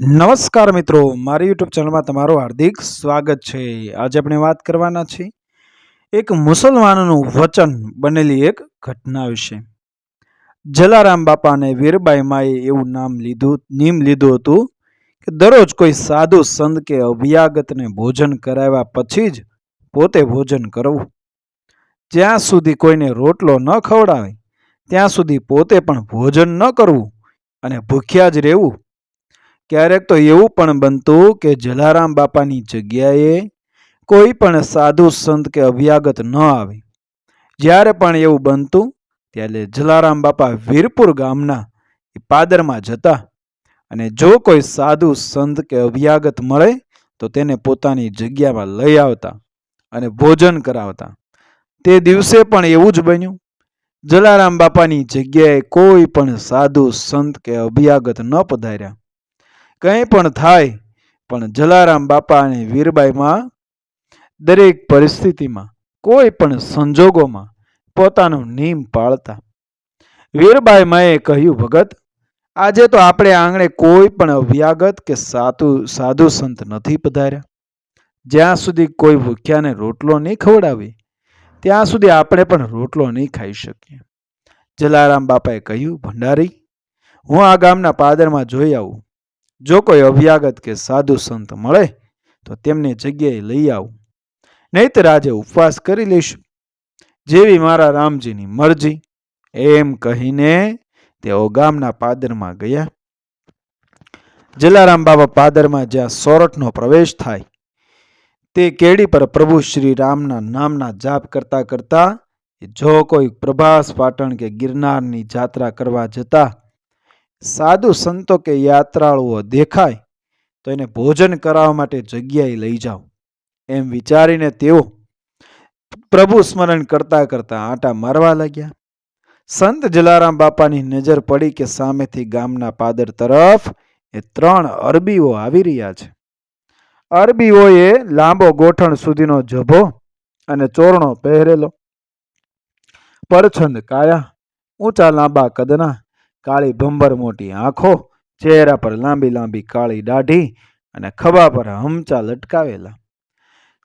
નમસ્કાર મિત્રો, મારી યુટ્યુબ ચેનલમાં તમારું હાર્દિક સ્વાગત છે. આજે આપણે વાત કરવાના છીએ એક મુસલમાનનું વચન બનેલી એક ઘટના વિશે. જલારામ બાપા અને વીરબાઈ માએ એવું નામ લીધું નિયમ લીધું હતું કે દરરોજ કોઈ સાધુ સંત કે અભ્યાગતને ભોજન કરાવ્યા પછી જ પોતે ભોજન કરવું. જ્યાં સુધી કોઈને રોટલો ન ખવડાવે, ત્યાં સુધી પોતે પણ ભોજન ન કરવું અને ભૂખ્યા જ રહેવું ક્યારેક તો એવું પણ બનતું કે જલારામ બાપાની જગ્યાએ કોઈ પણ સાધુ સંત કે અભ્યાગત ન આવે. જ્યારે પણ એવું બનતું, ત્યારે જલારામ બાપા વીરપુર ગામના પાદરમાં જતા અને જો કોઈ સાધુ સંત કે અભ્યાગત મળે, તો તેને પોતાની જગ્યામાં લઈ આવતા અને ભોજન કરાવતા. તે દિવસે પણ એવું જ બન્યું. જલારામ બાપાની જગ્યાએ કોઈ પણ સાધુ સંત કે અભ્યાગત ન પધાર્યા. કંઈ પણ થાય, પણ જલારામ બાપા અને વીરબાઈમાં દરેક પરિસ્થિતિમાં, કોઈ પણ સંજોગોમાં પોતાનો નિયમ પાળતા. વીરબાઈ માએ કહ્યું, ભગત, આજે તો આપણે આંગણે કોઈ પણ વ્યાગત કે સાધુ સાધુ સંત નથી પધાર્યા. જ્યાં સુધી કોઈ ભૂખ્યાને રોટલો નહીં ખવડાવી, ત્યાં સુધી આપણે પણ રોટલો નહીં ખાઈ શકીએ. જલારામ બાપાએ કહ્યું, ભંડારી, હું આ ગામના પાદરમાં જોઈ આવું. જો કોઈ અભ્યાગત કે સાધુ સંત મળે, તો તેમને જગ્યાએ લઈ આવું. નહીતર આજે ઉપવાસ કરી લઈશું. જેવી મારા રામજીની મરજી, એમ કહીને તેઓ ગામના પાદરમાં ગયા. જલારામ બાબા પાદરમાં જ્યાં સોરઠનો પ્રવેશ થાય, તે કેડી પર પ્રભુ શ્રી રામના નામના જાપ કરતા કરતા, જો કોઈ પ્રભાસ પાટણ કે ગિરનારની જાત્રા કરવા જતા સાધુ સંતો કે યાત્રાળુઓ દેખાય, તો એને ભોજન કરાવવા માટે જગ્યાએ લઈ જાઓ. એમ વિચારીને તેઓ પ્રભુ સ્મરણ કરતા કરતા આંટા મારવા લાગ્યા. સંત જલારામ બાપાની નજર પડી કે સામેથી ગામના પાદર તરફ એ ત્રણ અરબીઓ આવી રહ્યા છે. અરબીઓએ લાંબો ગોઠણ સુધીનો જભો અને ચોરણો પહેરેલો. પરછંદ કાયા, ઊંચા લાંબા કદના કાળી ભંભર મોટી આંખો, ચહેરા પર લાંબી લાંબી કાળી દાઢી અને ખભા પર હમચા લટકાવેલા.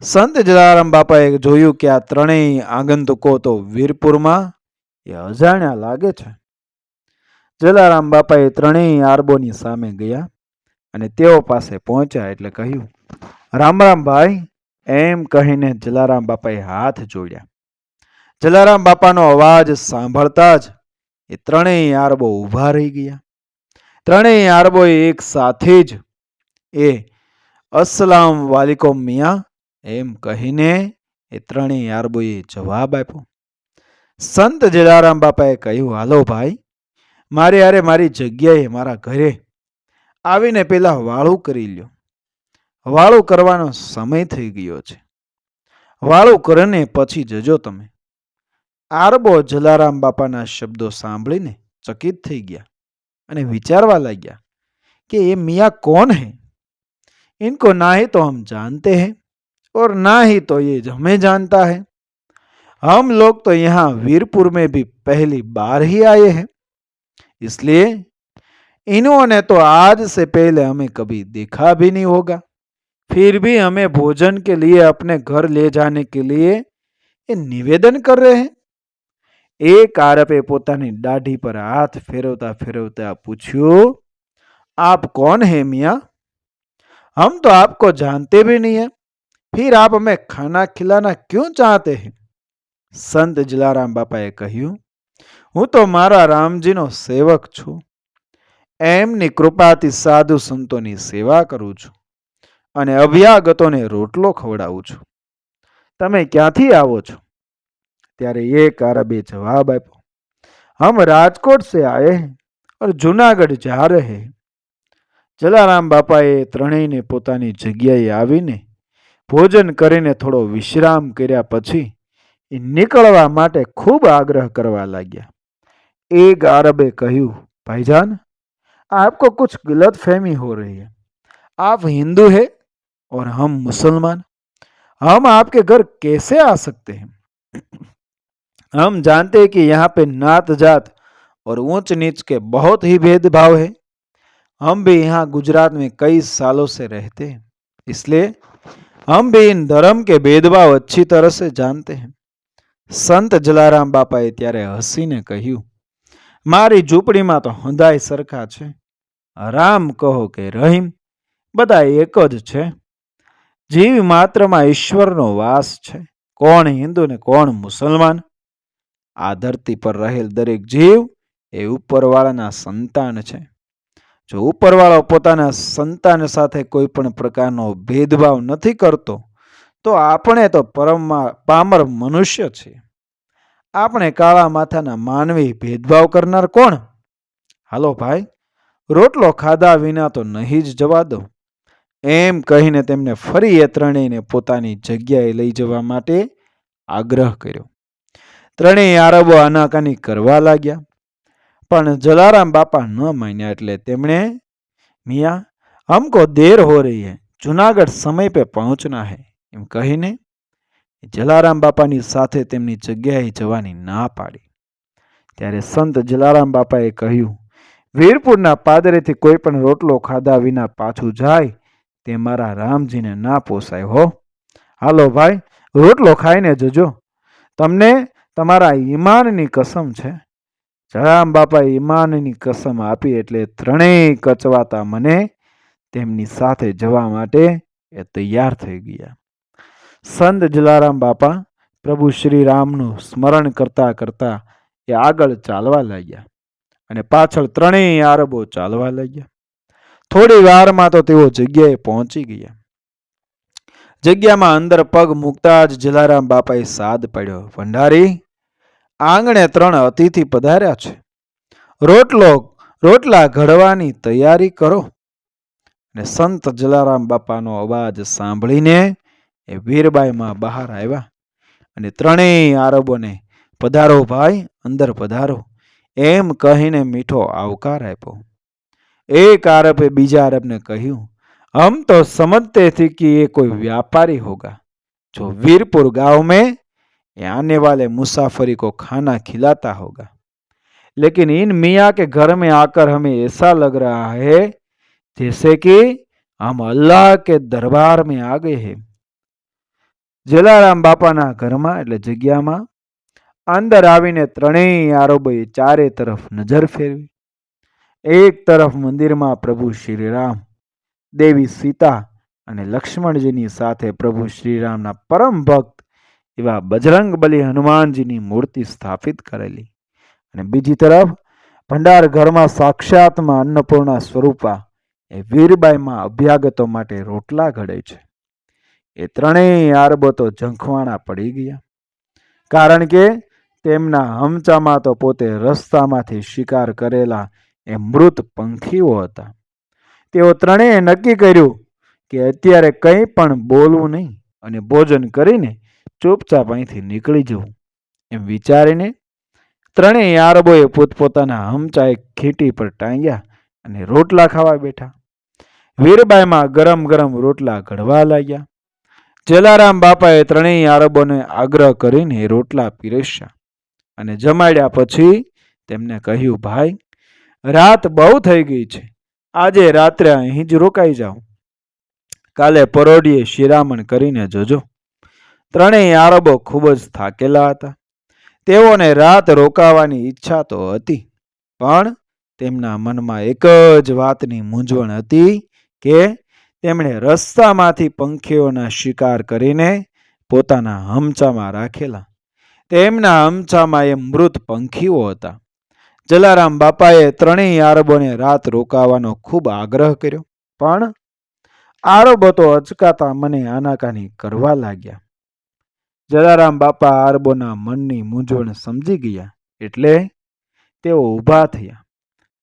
સંત જલારામ બાપાએ જોયું કે આ ત્રણેય આગંતુકો તો વીરપુરમાં એ અજાણ્યા લાગે છે. જલારામ બાપાએ ત્રણેય આરબોની સામે ગયા અને તેઓ પાસે પહોંચ્યા એટલે કહ્યું, રામ રામ ભાઈ, એમ કહીને જલારામ બાપાએ હાથ જોડ્યા. જલારામ બાપાનો અવાજ સાંભળતા જ એ ત્રણેય આરબો ઊભા રહી ગયા. ત્રણેય આરબોએ એક સાથે જ એ અસલામ વાલિકોમ મિયા એમ કહીને એ ત્રણેય આરબોએ જવાબ આપ્યો. સંત જલારામ બાપાએ કહ્યું, હાલો ભાઈ, મારે અરે મારી જગ્યાએ મારા ઘરે આવીને પેલા વાળું કરી લ્યો. વાળું કરવાનો સમય થઈ ગયો છે. વાળું કરીને પછી જજો તમે. આરબો જલારામ બાપાના શબ્દો સાંભળીને ચકિત થઈ ગયા અને વિચારવા લાગ્યા कि ये मियाँ कौन है इनको ना ही तो हम जानते हैं और ना ही तो ये हमें जानता है हम लोग तो यहाँ वीरपुर में भी पहली बार ही आए हैं इसलिए इन्होंने तो आज से पहले हमें कभी देखा भी नहीं होगा फिर भी हमें भोजन के लिए अपने घर ले जाने के लिए ये निवेदन कर रहे हैं એક આરબે પોતાની દાઢી પર હાથ ફેરવતા ફેરવતા પૂછ્યું आप कौन है मियाँ हम तो आपको जानते भी नहीं है फिर आप हमें खाना खिलाना क्यों चाहते हैं સંત જલારામ બાપાએ કહ્યું હું તો મારા રામજીનો સેવક છું એમની કૃપાથી સાધુ સંતોની સેવા કરું છું અને અભ્યાગતોને રોટલો ખવડાવું છું તમે ક્યાંથી આવો છો ત્યારે એક આરબે જવાબ આપ્યો હમ રાજકોટ સે આયે હૈ और જુનાગઢ જા રહે જલારામ બાપાએ ત્રણેયને પોતાની જગ્યાએ આવીને ભોજન કરીને થોડો વિશ્રામ કર્યા પછી એ નીકળવા માટે ખૂબ આગ્રહ કરવા લાગ્યા એક આરબે કહ્યું ભાઈજાન आपको कुछ गलत फहमी हो रही है आप हिंदू है और हम मुसलमान हम आपके घर कैसे आ सकते हैं हम जानते हैं कि यहाँ पे नात जात और ऊंच नीच के बहुत ही भेदभाव है हम भी यहाँ गुजरात में कई सालों से रहते हैं इसलिए हम भी इन धर्म के भेदभाव अच्छी तरह से जानते हैं સંત જલારામ બાપાએ ત્યારે હસીને કહ્યું મારી ઝૂંપડીમાં તો હંધાય સરખા છે રામ કહો કે રહીમ બધા એક જ છે જીવ માત્રમાં ઈશ્વરનો વાસ છે કોણ હિન્દુ ને કોણ મુસલમાન આ ધરતી પર રહેલ દરેક જીવ એ ઉપરવાળાના સંતાન છે. જો ઉપરવાળો પોતાના સંતાન સાથે કોઈ પણ પ્રકારનો ભેદભાવ નથી કરતો, તો આપણે તો પરમમાં પામર મનુષ્ય છીએ આપણે કાળા માથાના માનવી ભેદભાવ કરનાર કોણ? હાલો ભાઈ, રોટલો ખાધા વિના તો નહીં જ જવા દો. એમ કહીને તેમને ફરી એ ત્રણેયને પોતાની જગ્યાએ લઈ જવા માટે આગ્રહ કર્યો. ત્રણેય આરબો આનાકાની કરવા લાગ્યા. પણ જલારામ બાપા ન માન્યા એટલે તેમણે, મિયા હમકો દેર હો રહી હૈ, જુનાગઢ સમય પે પહોંચના હૈ. એમ કહીને જલારામ બાપાની સાથે તેમની જગ્યાએ જવાની ના પાડી. ત્યારે સંત જલારામ બાપાએ કહ્યું, વીરપુરના પાદરેથી કોઈ પણ રોટલો ખાધા વિના પાછું જાય, તે મારા રામજીને ના પોસાય હો. હાલો ભાઈ, રોટલો ખાઈને જજો. તમને તમારા ઈમાનની કસમ છે. જલારામ બાપાએ ઈમાનની કસમ આપી એટલે ત્રણેય કચવાતા મને તેમની સાથે જવા માટે એ તૈયાર થઈ ગયા. સંત જલારામ બાપા પ્રભુ શ્રી રામનું સ્મરણ કરતા કરતા એ આગળ ચાલવા લાગ્યા અને પાછળ ત્રણેય આરબો ચાલવા લાગ્યા. થોડી વારમાં તો તેઓ જગ્યાએ પહોંચી ગયા. જગ્યામાં અંદર પગ મૂકતા જ જલારામ બાપાએ સાદ પડ્યો, ભંડારી આંગણે ત્રણ અતિથિ પધાર્યા છે. રોટલો, રોટલા ઘડવાની તૈયારી કરો. અને સંત જલારામ બાપાનો અવાજ સાંભળીને એ વીરબાઈમાં બહાર આવ્યા. અને ત્રણેય આરબોને, પધારો ભાઈ, અંદર પધારો. એમ કહીને મીઠો આવકાર આપ્યો. એક આરબે બીજા આરબને કહ્યું, આમ તો સમજતે થી કે એ કોઈ વ્યાપારી હોગા. જો વીરપુર ગાંવ મેં आने वाले मुसाफरी को खाना खिलाता होगा लेकिन इन मियाँ के घर में आकर हमें ऐसा लग रहा है जैसे कि हम अल्लाह के दरबार में आ गए हैं જલારામ બાપાના ઘરમાં એટલે જગ્યામાં અંદર આવીને ત્રણેય આરોબોએ ચારે તરફ નજર ફેરવી એક તરફ મંદિરમાં પ્રભુ શ્રીરામ દેવી સીતા અને લક્ષ્મણજીની સાથે પ્રભુ શ્રીરામના પરમ ભક્ત એવા બજરંગ બલી હનુમાનજીની મૂર્તિ સ્થાપિત કરેલી. અને બીજી તરફ, ભંડાર ઘરમાં સાક્ષાતમાં અન્નપૂર્ણા સ્વરૂપા એ વીરબાઈમાં અભ્યાગતો માટે રોટલા ઘડે છે. એ ત્રણેય આરબો તો ઝંખવાણા પડી ગયા. કારણ કે તેમના હમચામાં તો પોતે રસ્તામાંથી શિકાર કરેલા એ મૃત પંખીઓ હતા. તેઓ ત્રણેય નક્કી કર્યું કે અત્યારે કંઈ પણ બોલવું નહીં અને ભોજન કરીને ચૂપચાપ અહીંથી નીકળી જવું. એમ વિચારીને ત્રણેય આરબોએ પોતપોતાના હમચા એક ખીટી પર ટાંગ્યા અને રોટલા ખાવા બેઠા. વીરબાઈમાં ગરમ ગરમ રોટલા ઘડવા લાગ્યા. જલારામ બાપાએ ત્રણેય આરબોને આગ્રહ કરીને રોટલા પીરસ્યા અને જમાડ્યા પછી તેમને કહ્યું, ભાઈ, રાત બહુ થઈ ગઈ છે. આજે રાત્રે અહીં જ રોકાઈ જાઓ. કાલે પરોઢીએ શિરામણ કરીને જજો. ત્રણેય આરબો ખૂબ જ થાકેલા હતા. તેઓને રાત રોકાવાની ઈચ્છા તો હતી, પણ તેમના મનમાં એક જ વાતની મૂંઝવણ હતી કે તેમણે રસ્તામાંથી પંખીઓના શિકાર કરીને પોતાના હમચામાં રાખેલા. તેમના હમચામાં એ મૃત પંખીઓ હતા. જલારામ બાપાએ ત્રણેય આરબોને રાત રોકાવાનો ખૂબ આગ્રહ કર્યો, પણ આરબો તો અચકાતા મને આનાકાની કરવા લાગ્યા. જલારામ બાપા આરબોના મનની મૂંઝવણ સમજી ગયા એટલે તેઓ ઊભા થયા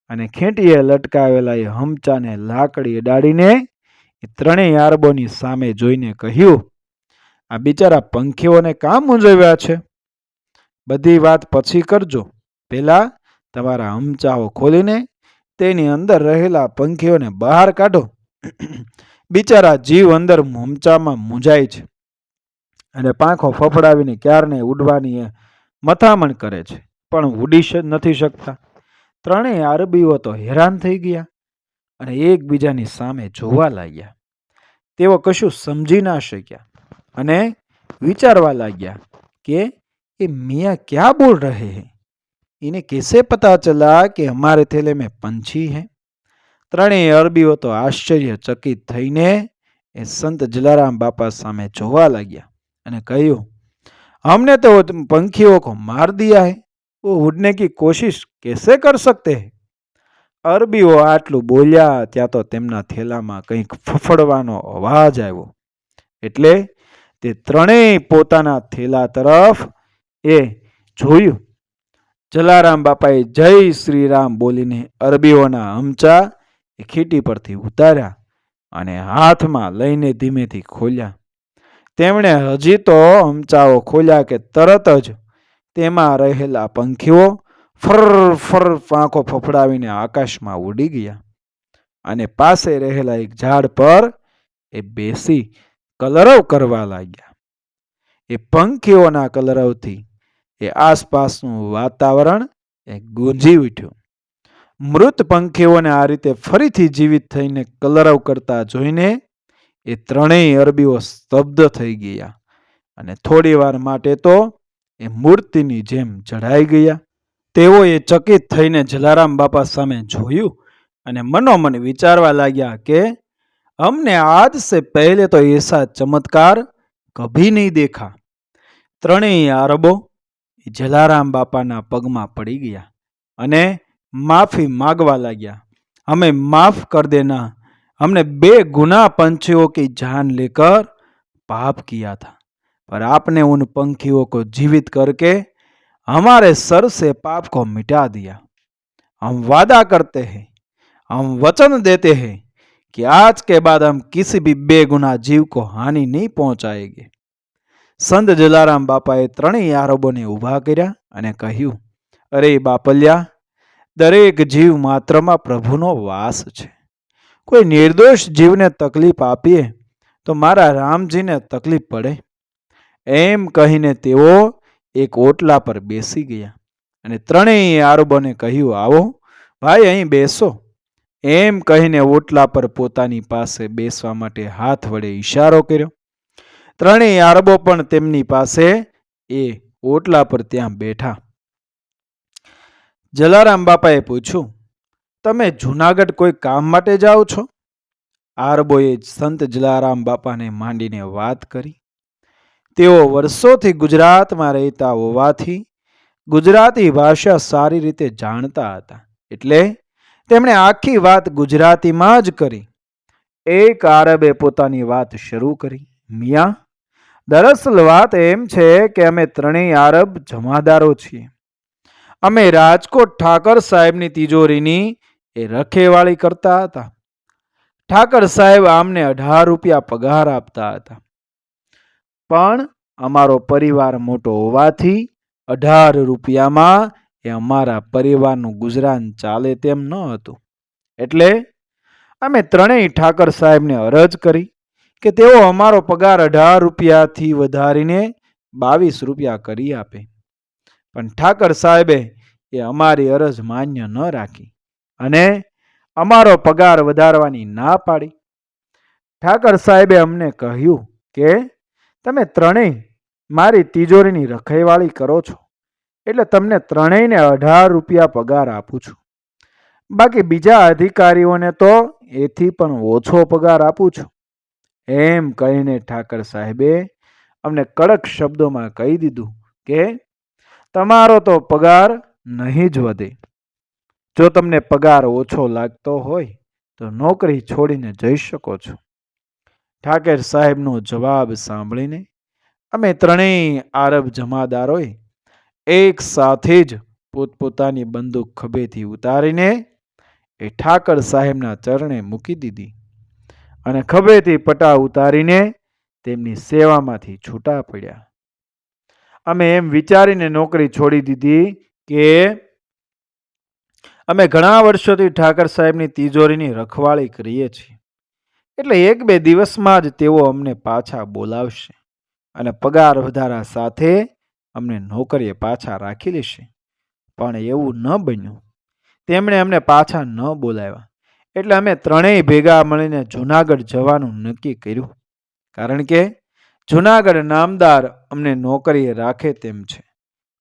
અને ખેંટીએ લટકાવેલા એ હમચાને લાકડી અડાડીને એ ત્રણેય આરબોની સામે જોઈને કહ્યું આ બિચારા પંખીઓને કામ મૂંઝવ્યા છે? બધી વાત પછી કરજો. પહેલાં તમારા હમચાઓ ખોલીને તેની અંદર રહેલા પંખીઓને બહાર કાઢો. બિચારા જીવ અંદર હમચામાં મૂંઝાય છે. અને પાંખો ફફડાવીને ક્યારને ઉડવાની એ મથામણ કરે છે. પણ ઉડી નથી શકતા. ત્રણેય આરબીઓ તો હેરાન થઈ ગયા અને એકબીજાની સામે જોવા લાગ્યા. તેઓ કશું સમજી ના શક્યા અને વિચારવા લાગ્યા કે એ મિયા ક્યાં બોલ રહે હે? એને કેસે પતા ચલા કે અમારે થેલે મેં પંછી હે? ત્રણેય અરબીઓ તો આશ્ચર્યચકિત થઈને એ સંત જલારામ બાપા સામે જોવા લાગ્યા. અને કહ્યું हमने तो पंखियों को मार दिया है वो उड़ने की कोशिश कैसे कर सकते हैं અરબીઓ આટલું બોલ્યા ત્યાં તો તેમના થેલામાં કંઈક ફફડવાનો અવાજ આવ્યો એટલે તે ત્રણેય પોતાના થેલા તરફ એ જોયું જલારામ બાપાએ જય શ્રી રામ બોલીને અરબીઓના હમચા એ ખીટી પરથી ઉતાર્યા અને હાથમાં લઈને ધીમેથી ખોલ્યા તેમણે હજી તો હમચાઓ ખોલ્યા કે તરત જ તેમાં રહેલા પંખીઓ ફર ફર, પાંખો ફફડાવીને આકાશમાં ઉડી ગયા અને પાસે રહેલા એક ઝાડ પર એ બેસી કલરવ કરવા લાગ્યા. એ પંખીઓના કલરવથી એ આસપાસનું વાતાવરણ એ ગુંજી ઉઠ્યું. મૃત પંખીઓને આ રીતે ફરીથી જીવિત થઈને કલરવ કરતા જોઈને એ ત્રણેય અરબીઓ સ્તબ્ધ થઈ ગયા અને થોડી વાર માટે તો એ મૂર્તિની જેમ જડાઈ ગયા. તેઓએ ચકિત થઈને જલારામ બાપા સામે જોયું અને મનોમન વિચારવા લાગ્યા કે અમને આજ સે પહેલે તો એસા ચમત્કાર કભી નહીં દેખા. ત્રણેય અરબો જલારામ બાપાના પગમાં પડી ગયા અને માફી માગવા લાગ્યા. અમે માફ કર દેના हमने बेगुनाह पंछियों की जान लेकर पाप किया था पर आपने उन पंखियों को जीवित करके हमारे सर से पाप को मिटा दिया हम वादा करते हैं हम वचन देते हैं कि आज के बाद हम किसी भी बेगुनाह जीव को हानि नहीं पहुंचाएंगे સંત જલારામ બાપાએ ત્રણેય આરબોને ઊભા કર્યા અને કહ્યું અરે બાપલ્યા દરેક જીવ માત્રમાં પ્રભુનો વાસ છે કોઈ નિર્દોષ જીવને તકલીફ આપીએ, તો મારા રામજીને તકલીફ પડે. એમ કહીને તેઓ એક ઓટલા પર બેસી ગયા અને ત્રણેય આરબોને કહ્યું, આવો, ભાઈ, અહીં બેસો. એમ કહીને ઓટલા પર પોતાની પાસે બેસવા માટે હાથ વડે ઈશારો કર્યો. ત્રણેય આરબો પણ તેમની પાસે એ ઓટલા પર ત્યાં બેઠા. જલારામ બાપાએ પૂછ્યું તમે જૂનાગઢ કોઈ કામ માટે જાઓ છો? આરબોએ સંત જલારામ બાપાને માંડીને વાત કરી. તેઓ વર્ષોથી ગુજરાતમાં રહેતા હોવાથી ગુજરાતી ભાષા સારી રીતે જાણતા હતા. એટલે તેમણે આખી વાત ગુજરાતીમાં જ કરી. એક આરબે પોતાની વાત શરૂ કરી. મિયા, દરઅસલ વાત એમ છે કે અમે ત્રણેય આરબ જમાદારો છીએ. અમે રાજકોટ ઠાકર સાહેબની તિજોરીની એ રખેવાળી કરતા હતા. ઠાકર સાહેબ આમને અઢાર રૂપિયા પગાર આપતા હતા. પણ અમારો પરિવાર મોટો હોવાથી અઢાર રૂપિયામાં એ અમારા પરિવારનું ગુજરાન ચાલે તેમ ન હતું. એટલે અમે ત્રણેય ઠાકર સાહેબને અરજ કરી કે તેઓ અમારો પગાર અઢાર રૂપિયાથી વધારીને બાવીસ રૂપિયા કરી આપે. પણ ઠાકર સાહેબે એ અમારી અરજ માન્ય ન રાખી. અને અમારો પગાર વધારવાની ના પાડી. ઠાકર સાહેબે અમને કહ્યું કે, તમે ત્રણેય મારી તિજોરીની રખેવાળી કરો છો, એટલે તમને ત્રણેયને અઢાર રૂપિયા પગાર આપું છું. બાકી બીજા અધિકારીઓને તો એથી પણ ઓછો પગાર આપું છું. એમ કહીને ઠાકર સાહેબે અમને કડક શબ્દોમાં કહી દીધું કે, તમારો તો પગાર નહીં જ વધે. જો તમને પગાર ઓછો લાગતો હોય, તો નોકરી છોડીને જઈ શકો છો. ઠાકેર સાહેબનો જવાબ સાંભળીને અમે ત્રણેય આરબ જમાદારોએ એક સાથે જ પોતપોતાની બંદૂક ખભેથી ઉતારીને એ ઠાકર સાહેબના ચરણે મૂકી દીધી અને ખભેથી પટા ઉતારીને તેમની સેવામાંથી છૂટા પડ્યા. અમે એમ વિચારીને નોકરી છોડી દીધી કે અમે ઘણા વર્ષોથી ઠાકર સાહેબની તિજોરીની રખવાળી કરીએ છીએ. એટલે એક બે દિવસમાં જ તેઓ અમને પાછા બોલાવશે અને પગાર વધારા સાથે અમને નોકરીએ પાછા રાખી લેશે. પણ એવું ન બન્યું. તેમણે અમને પાછા ન બોલાવ્યા. એટલે અમે ત્રણેય ભેગા મળીને જુનાગઢ જવાનું નક્કી કર્યું. કારણ કે જુનાગઢ નામદાર અમને નોકરીએ રાખે તેમ છે.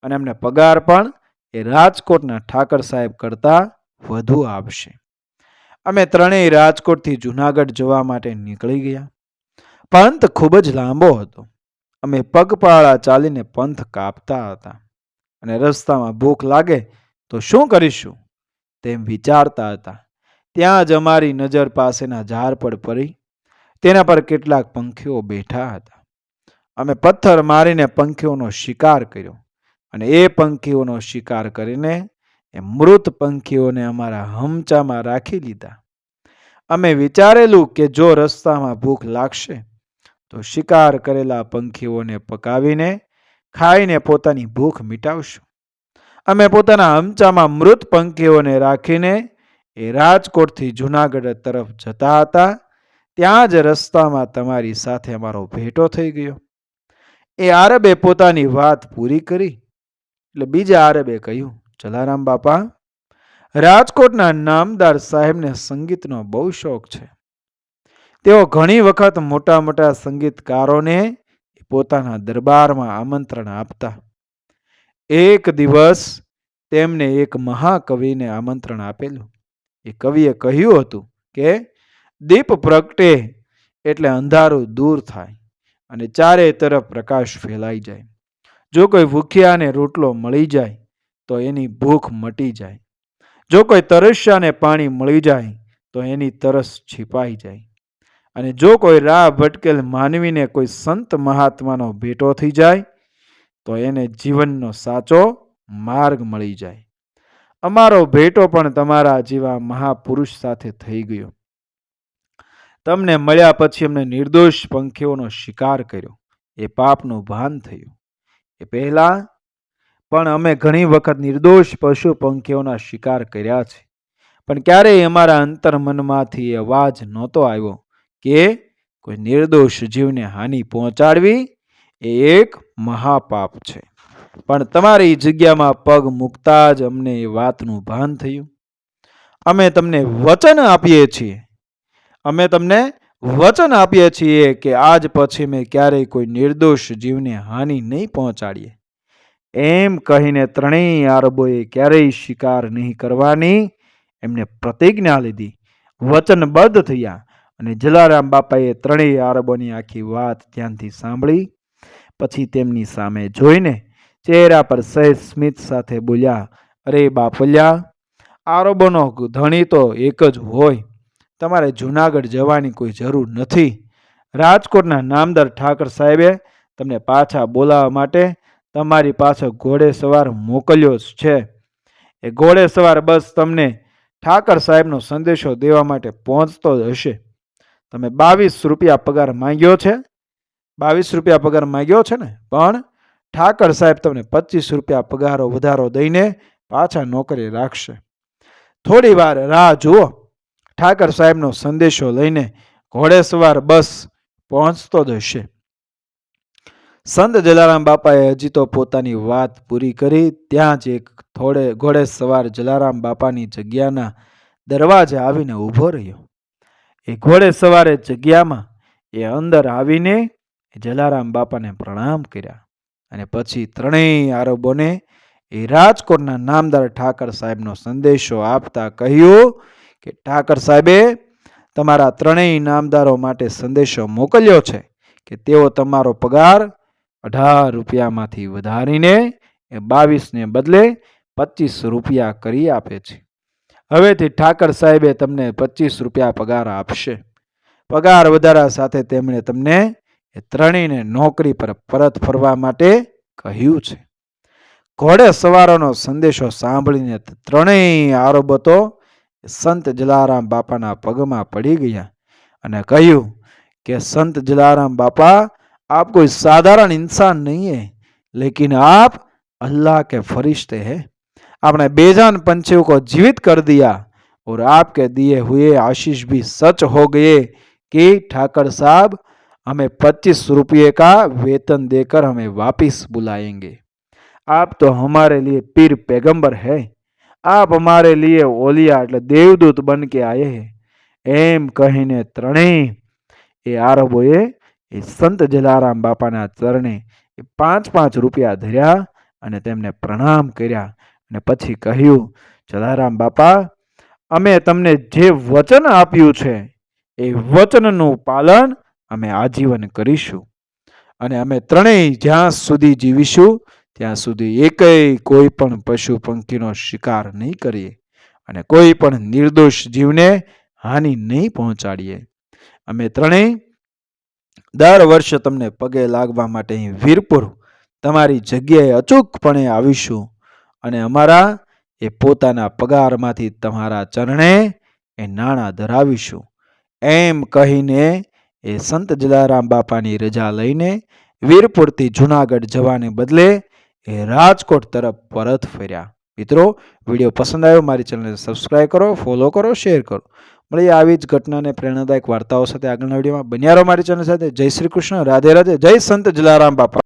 અને અમને પગાર પણ એ રાજકોટના ઠાકર સાહેબ કરતાં વધુ આપશે અમે ત્રણેય રાજકોટથી જુનાગઢ જવા માટે નીકળી ગયા. પંથ ખૂબ જ લાંબો હતો. અમે પગપાળા ચાલીને પંથ કાપતા હતા. અને રસ્તામાં ભૂખ લાગે તો શું કરીશું? તેમ વિચારતા હતા. ત્યાં જ અમારી નજર પાસેના ઝાડ પર પડી. તેના પર કેટલાક પંખીઓ બેઠા હતા. અમે પથ્થર મારીને પંખીઓનો શિકાર કર્યો. અને એ પંખીઓનો શિકાર કરીને એ મૃત પંખીઓને અમારા હમચામાં રાખી લીધા. અમે વિચારેલું કે જો રસ્તામાં ભૂખ લાગશે, તો શિકાર કરેલા પંખીઓને પકાવીને ખાઈને પોતાની ભૂખ મિટાવશું. અમે પોતાના હમચામાં મૃત પંખીઓને રાખીને એ રાજકોટથી જુનાગઢ તરફ જતા હતા, ત્યાં જ રસ્તામાં તમારી સાથે અમારો ભેટો થઈ ગયો. એ આરબે પોતાની વાત પૂરી કરી. એટલે બીજા આરબે કહ્યું, જલારામ બાપા, રાજકોટના નામદાર સાહેબને સંગીતનો બહુ શોખ છે. તેઓ ઘણી વખત મોટા મોટા સંગીતકારોને પોતાના દરબારમાં આમંત્રણ આપતા. એક દિવસ તેમને એક મહાકવિને આમંત્રણ આપેલું. એ કવિએ કહ્યું હતું કે, દીપ પ્રગટે એટલે અંધારું દૂર થાય અને ચારે તરફ પ્રકાશ ફેલાઈ જાય. જો કોઈ ભૂખ્યાને રોટલો મળી જાય, તો એની ભૂખ મટી જાય. જો કોઈ તરસ્યાને પાણી મળી જાય, તો એની તરસ છીપાઈ જાય. અને જો કોઈ રાહ ભટકેલ માનવીને કોઈ સંત મહાત્માનો ભેટો થઈ જાય, તો એને જીવનનો સાચો માર્ગ મળી જાય. અમારો ભેટો પણ તમારા જેવા મહાપુરુષ સાથે થઈ ગયો. તમને મળ્યા પછી અમને નિર્દોષ પંખીઓનો શિકાર કર્યો. એ પાપનું ભાન થયું. એ પહેલાં, પણ અમે ઘણી વખત નિર્દોષ પશુ પંખીઓના શિકાર કર્યા છે. પણ ક્યારેય અમારા અંતર્મનમાંથી અવાજ નહોતો આવ્યો કે કોઈ નિર્દોષ જીવને હાનિ પહોંચાડવી એ એક મહાપાપ છે. પણ તમારી જગ્યામાં પગ મૂકતા જ અમને એ વાતનું ભાન થયું. અમે તમને વચન આપીએ છીએ. અમે તમને વચન આપીએ છીએ કે આજ પછી મેં ક્યારેય કોઈ નિર્દોષ જીવને હાનિ નહીં પહોંચાડીએ. એમ કહીને ત્રણેય આરબોએ ક્યારેય શિકાર નહીં કરવાની, એમને પ્રતિજ્ઞા લીધી. વચનબદ્ધ થયા અને જલારામ બાપાએ ત્રણેય આરબોની આખી વાત ધ્યાનથી સાંભળી. પછી તેમની સામે જોઈને ચહેરા પર સહેજ સ્મિત સાથે બોલ્યા, અરે બાપલ્યા, આરબોનો ધણી તો એક જ હોય. તમારે જુનાગઢ જવાની કોઈ જરૂર નથી. રાજકોટના નામદાર ઠાકર સાહેબે તમને પાછા બોલાવવા માટે તમારી પાછળ ઘોડે સવાર મોકલ્યો જ છે. એ ઘોડે સવાર બસ તમને ઠાકર સાહેબનો સંદેશો દેવા માટે પહોંચતો જ હશે. તમે બાવીસ રૂપિયા પગાર માંગ્યો છે? બાવીસ રૂપિયા પગાર માંગ્યો છે ને? પણ ઠાકર સાહેબ તમને પચીસ રૂપિયા પગારો વધારો દઈને પાછા નોકરી રાખશે. થોડી વાર રાહ જુઓ. ઠાકર સાહેબનો સંદેશો લઈને ઘોડેસવાર બસ પહોંચતો જશે સંત જલારામ બાપાએ હજી તો પોતાની વાત પૂરી કરી, ત્યાં જ એક થોડે ઘોડે સવાર જલારામ બાપાની જગ્યાના દરવાજે આવીને ઊભો રહ્યો. એ ઘોડે સવારે જગ્યામાં એ અંદર આવીને જલારામ બાપાને પ્રણામ કર્યા અને પછી ત્રણેય આરબોને એ રાજકોટના નામદાર ઠાકર સાહેબનો સંદેશો આપતા કહ્યું કે ઠાકર સાહેબે તમારા ત્રણેય ઇનામદારો માટે સંદેશો મોકલ્યો છે કે તેઓ તમારો પગાર અઢાર રૂપિયામાંથી વધારીને એ બાવીસને બદલે પચીસ રૂપિયા કરી આપે છે. હવેથી ઠાકર સાહેબે તમને પચીસ રૂપિયા પગાર આપશે. પગાર વધારા સાથે તેમણે તમને એ ત્રણેયને નોકરી પર પરત ફરવા માટે કહ્યું છે. ઘોડે સવારોનો સંદેશો સાંભળીને ત્રણેય આરોબતો સંત જલારામ બાપાના પગમાં પડી ગયા અને કહ્યું के संत जलाराम बापा आप कोई साधारण इंसान नहीं है लेकिन आप अल्लाह के फरिश्ते हैं आपने बेजान पंछियों को जीवित कर दिया और आपके दिए हुए आशीष भी सच हो गए कि ठाकर साहब हमें पच्चीस रुपये का वेतन देकर हमें वापस बुलाएँगे आप तो हमारे लिए पीर पैगंबर हैं આપ અમારે લીએ ઓલિયા એટલે દેવદૂત બનકે આયે એમ કહીને ત્રણેય એ આરબોએ એ સંત જલારામ બાપાના ચરણે એ પાંચ પાંચ રૂપિયા ધર્યા અને તેમને પ્રણામ કર્યા અને પછી કહ્યું, જલારામ બાપા, અમે તમને જે વચન આપ્યું છે, એ વચનનું પાલન અમે આજીવન કરીશું. અને અમે ત્રણેય જ્યાં સુધી જીવીશું ત્યાં સુધી એકેય કોઈ પણ પશુ પંખીનો શિકાર નહીં કરીએ અને કોઈ પણ નિર્દોષ જીવને હાનિ નહીં પહોંચાડીએ. અમે ત્રણેય દર વર્ષે તમને પગે લાગવા માટે અહીં વીરપુર તમારી જગ્યાએ અચૂકપણે આવીશું અને અમારા એ પોતાના પગારમાંથી તમારા ચરણે એ નાણાં ધરાવીશું. એમ કહીને એ સંત જલારામ બાપાની રજા લઈને વીરપુરથી જુનાગઢ જવાને બદલે એ રાજકોટ તરફ પરત ફર્યા. મિત્રો, વીડિયો પસંદ આવ્યો, મારી ચેનલને સબસ્ક્રાઈબ કરો ફોલો કરો શેર કરો. મળીએ આવી જ ઘટનાને પ્રેરણાદાયક વાર્તાઓ સાથે આગળના વિડીયોમાં. બન્યા રહો મારી ચેનલ સાથે. જય શ્રી કૃષ્ણ. રાધે રાધે. જય સંત જલારામ બાપા.